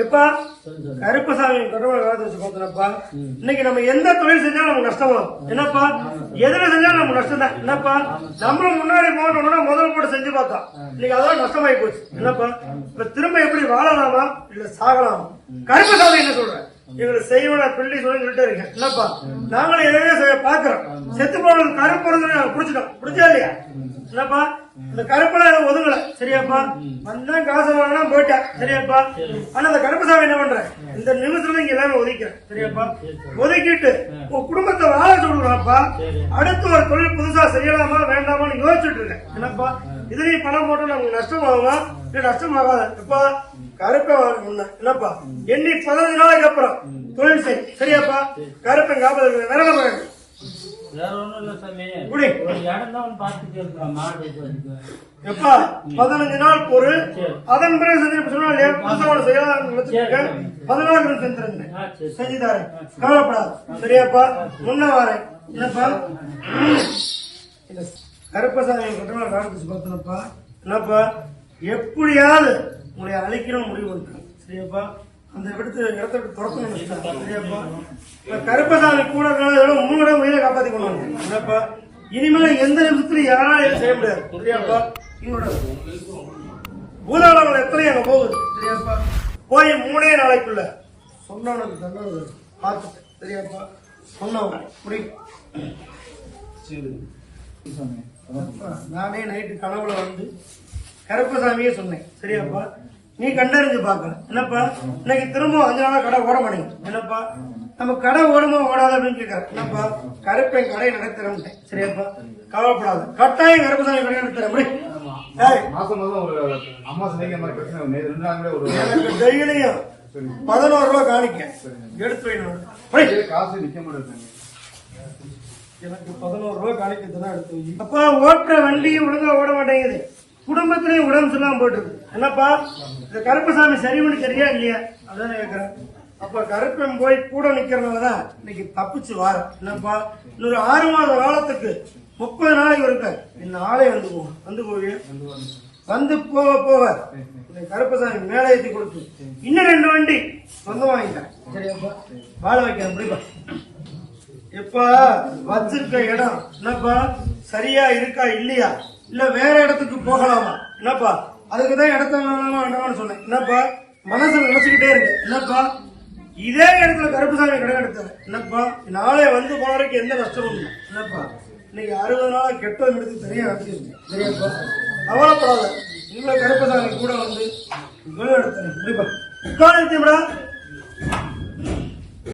எப்பா? கருப்பசாமி கடவுளை காலத்து வச்சு பார்த்தனப்பா இன்னைக்கு நம்ம எந்த தொழில் செஞ்சாலும் நமக்கு நஷ்டமாகும் என்னப்பா? எதுல செஞ்சாலும் நமக்கு நஷ்டம் தான். என்னப்பா? நம்மளும் முன்னாடி போனோம்னா முதல் போட்டு செஞ்சு பார்த்தோம் இன்னைக்கு அதெல்லாம் நஷ்டமாயி போச்சு. என்னப்பா? இப்ப திரும்ப எப்படி வாழலாமா? இல்ல சாகலாமா? கருப்பசாமி என்ன சொல்ற எங்களுக்கு செய்வன பிள்ளை சொல்லி சொல்லிட்டே இருக்கேன் என்னப்பா? நாங்களும் எதையோ பாக்குறோம் செத்து போன கருப்பு பிறந்து நாங்க பிடிச்சிட்டோம் பிடிச்சா இல்லையா? என்னப்பா? இந்த கருப்பெல்லாம் ஒதுங்கல. சரியாப்பா? வந்தா காசு வாங்கினா போயிட்டேன். சரியாப்பா? ஆனா அந்த கருப்பசாமி என்ன பண்ற இந்த நிமிஷத்துல இங்க எல்லாமே ஒதுக்கிறேன் சரியாப்பா? ஒதுக்கிட்டு உன் குடும்பத்தை வாழ சொல்லுறாப்பா அடுத்து ஒரு தொழில் புதுசா செய்யலாமா வேண்டாமான்னு யோசிச்சுட்டு இருக்கேன். என்னப்பா? இதுலயும் பணம் போட்டு நமக்கு நஷ்டமாகுமா? இல்ல நஷ்டமாகாது? எப்பா கருப்பை முன்ன. என்னப்பா? எண்ணி பதினஞ்சு நாளைக்கு அப்புறம் தொழில் செய். சரியாப்பா? கருப்பை காப்பது வேற என்ன பண்ணணும்? வேற ஒண்ணும் இல்ல சாமி. குடி. ஒரு இடம் தான் பார்த்துட்டு இருக்கிறோம். மாடு இதுக்கு. எப்பா பதினஞ்சு நாள் பொறு. அதன் பிறகு செஞ்சு இப்ப சொன்னா இல்லையா? புதுசா ஒண்ணு செய்யலாம்னு நினைச்சிருக்கேன் பதினாறு நாள் செஞ்சிருந்தேன். செஞ்சு தரேன். கவலைப்படாது. சரியாப்பா? முன்ன வரேன். என்னப்பா? இந்த கருப்பசாமி கட்டணம் காலத்து பார்த்தனப்பா என்னப்பா? எப்படியாவது உங்களை அழிக்கணும் முடிவு பண்ணிட்டேன் சரியாப்பா? அந்த இடத்து இடத்த விட்டு துரத்தணும் சரியாப்பா? கருப்பசாமி கூட இருக்கிறவங்க மூணு இடம் உயிரை காப்பாத்தி கொண்டு வந்தேன் என்னப்பா? இனிமேல எந்த நிமிஷத்துலையும் யாராலும் எதுவும் செய்ய முடியாது. சரியாப்பா இவங்களோட பூதாளங்கள் எத்தனை அங்க போகுது? சரியாப்பா? போய் மூணே நாளைக்குள்ள. சொன்னவனுக்கு தண்டனை தரும். பார்த்துட்டேன் சரியாப்பா? சொன்னவன் புரியும் சரி நானே நைட்டு கனவுல வந்து கருப்பசாமியே சொன்னேன். சரியாப்பா? நீ கண்டறிஞ்சு பார்க்கல. என்னப்பா? இன்னைக்கு திரும்ப அஞ்சு நாளா கடை ஓட மாட்டேங்குது. என்னப்பா? நம்ம கடை ஓடுமா ஓடாத அப்படின்னு கேட்கற என்னப்பா? கருப்பன் கடை நடத்துறேன் சரியாப்பா? கவலைப்படாத. கட்டாயம் கருப்பசாமி கடை நடத்துறேன் எனக்கு டெய்லியும் பதினோரு ரூபா காணிக்க. எடுத்து. காசு நிக்க மாட்டேங்குது. எனக்கு பதினோரு ரூபா காணிக்கத்தை தான் எடுத்து வை. அப்பா ஓட்டுற வண்டியும் ஒழுங்கா ஓட மாட்டேங்குது. குடும்பத்திலையும் உடம்பு சொல்லாம போட்டுருக்கு என்னப்பா இந்த கருப்பசாமி சரிவனு தெரியா இல்லையா? அதான் கேக்குறேன். அப்ப கருப்பன் போய் கூட நிக்கிறதுனாலதான் இன்னைக்கு தப்பிச்சு வார. என்னப்பா இன்னொரு ஆறு மாத காலத்துக்கு முப்பது நாளைக்கு இருக்க இந்த ஆளே வந்து போகும் வந்து போவிய. வந்து போக போக இந்த கருப்பசாமி மேலே ஏத்தி கொடுத்து. இன்னும் ரெண்டு வண்டி சொந்தம் வாங்கிட்டேன். சரியாப்பா வாழ வைக்கிறேன் முடிப்பா எப்பா? வச்சிருக்க இடம். என்னப்பா? சரியா இருக்கா? இல்லையா? இல்ல வேற இடத்துக்கு போகலாமா? என்னப்பா? அதுக்கு தான் இடத்த சொன்னேன். என்னப்பா? மனசுல நினைச்சுக்கிட்டே இருக்கு என்னப்பா? இதே இடத்துல கருப்புசாமி கடை எடுத்தேன் என்னப்பா? நாளே வந்து போறதுக்கு எந்த நஷ்டமும் இல்லை. என்னப்பா? இன்னைக்கு அறுபது நாளா கெட்ட எடுத்து தனியா நடத்திருக்கேன் சரியாப்பா? கவலைப்படாத. நீங்க கருப்பசாமி கூட வந்து எடுத்தேன் உட்காந்து